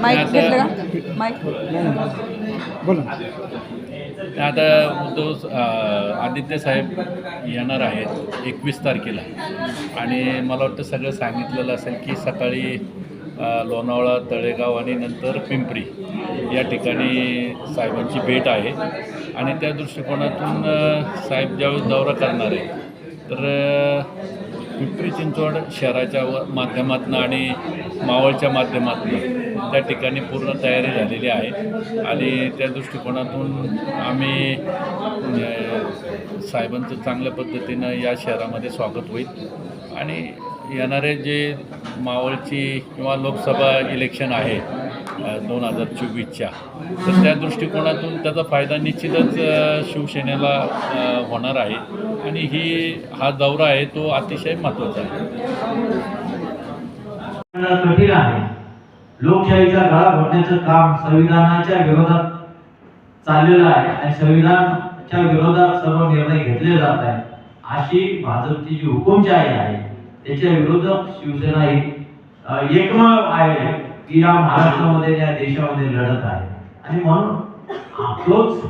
Mic घेतलं का? Mic बोला. आता उद्धव अं, आदित्य साहेब येणार आहेत एकवीस तारखेला. आणि मला वाटतं सगळं सांगितलेलं असेल की सकाळी लोणावळा तळेगाव आणि नंतर पिंपरी या ठिकाणी साहेबांची भेट आहे. आणि त्या दृष्टिकोनातून साहेब ज्यावेळेस दौरा करणार आहे तर पिंपरी चिंचवड शहराच्या व माध्यमातून आणि मावळच्या माध्यमातून त्या ठिकाणी पूर्ण तयारी झालेली आहे. आणि त्या दृष्टिकोनातून आम्ही साहेबांचं चांगल्या पद्धतीनं या शहरामध्ये स्वागत होईल. आणि येणारे जे मावळची किंवा लोकसभा इलेक्शन आहे दोन हजार चोवीसच्या. तर त्या दृष्टिकोनातून त्याचा फायदा निश्चितच शिवसेनेला होणार आहे. आणि ही हा दौरा आहे तो अतिशय महत्त्वाचा आहे. कठीण आहे. लोकशाहीचा गळा घोटण्याचं काम संविधानाच्या विरोधात चाललेलं आहे आणि संविधानाच्या विरोधात सर्व निर्णय घेतले जात आहे अशी भाजपची जी हुकुमशाही आहे त्याच्या विरोधात शिवसेना ही एकमेव आहे. की या महाराष्ट्रामध्ये या देशामध्ये लढत आहे. आणि म्हणून तोच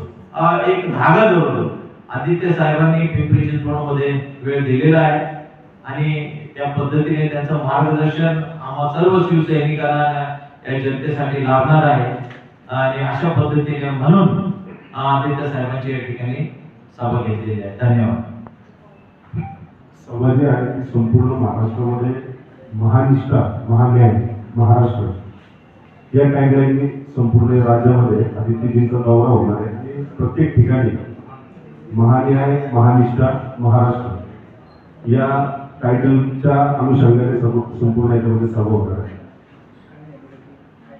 एक धागा जोडतो. आदित्य साहेबांनी पिंपरी चिंचवडमध्ये वेळ दिलेला आहे. आणि त्या पद्धतीने त्यांचं मार्गदर्शन आम्हा सर्व शिवसैनिकांना या जनतेसाठी लाभणार आहे. आणि अशा पद्धतीने म्हणून आदित्य साहेबांची या ठिकाणी सभा घेतलेली आहे. धन्यवाद. समाज आहे संपूर्ण महाराष्ट्रामध्ये महानिष्ठा महान्याय महाराष्ट्र. या टॅगलाईनने संपूर्ण राज्यामध्ये अतिथीजींचा दौरा होणार आहे आणि प्रत्येक ठिकाणी महान्याय महानिष्ठा महाराष्ट्र. या टायटलच्या अनुषंगाने सर्व संपूर्ण याच्यामध्ये सभा होणार आहे.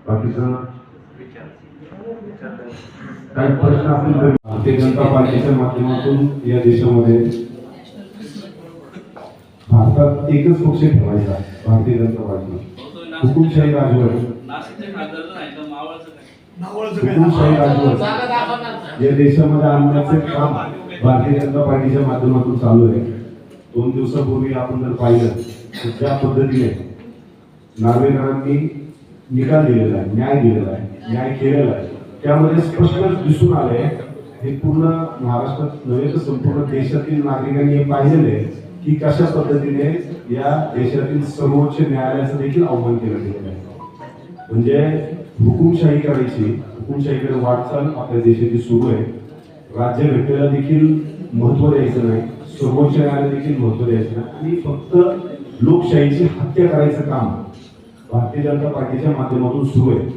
बाकीचं काही प्रश्न असतील तर भारतीय जनता पार्टीच्या माध्यमातून या देशामध्ये भारतात एकच पक्ष ठेवायचा भारतीय जनता पार्टी. हुकुमशाही राजवट. हुकुमशाही राजवट. या देशामध्ये आणण्याचे काम भारतीय जनता पार्टीच्या माध्यमातून चालू आहे. दोन दिवसापूर्वी आपण जर पाहिलं तर ज्या पद्धतीने नार्वेकरांनी निकाल दिलेला आहे न्याय दिलेला आहे न्याय केलेला आहे त्यामध्ये स्पष्टच दिसून आलंय हे पूर्ण महाराष्ट्रात नव्हे तर संपूर्ण देशातील नागरिकांनी हे पाहिलेलं आहे. की कशा पद्धतीने या देशातील सर्वोच्च न्यायालयाचं देखील आव्हान केलं गेलेलं आहे. म्हणजे हुकुमशाही करायची हुकुमशाहीकडे वाटचाल आपल्या देशाची सुरू आहे. राज्य घटनेला देखील महत्त्व द्यायचं नाही सर्वोच्च न्यायालय देखील महत्त्व द्यायचं नाही. आणि फक्त लोकशाहीची हत्या करायचं काम भारतीय जनता पार्टीच्या माध्यमातून सुरू आहे.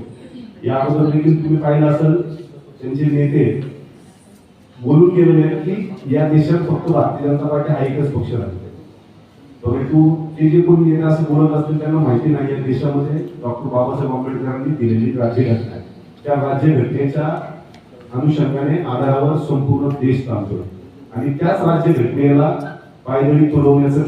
या अगोदर देखील तुम्ही पाहिलं असेल त्यांचे नेते बोलून गेलेले की या देशात फक्त भारतीय जनता पार्टी हा एकच पक्ष राहतो परंतु ते जे कोणी नेता असं बोलत असतील त्यांना माहिती नाही या देशामध्ये. डॉक्टर बाबासाहेब आंबेडकरांनी दिलेली राज्यघटना आहे. त्या राज्यघटनेच्या अनुषंगाने आधारावर संपूर्ण देश चालतोय आणि त्याच राज्यघटनेला पायदळी तुडवण्याचं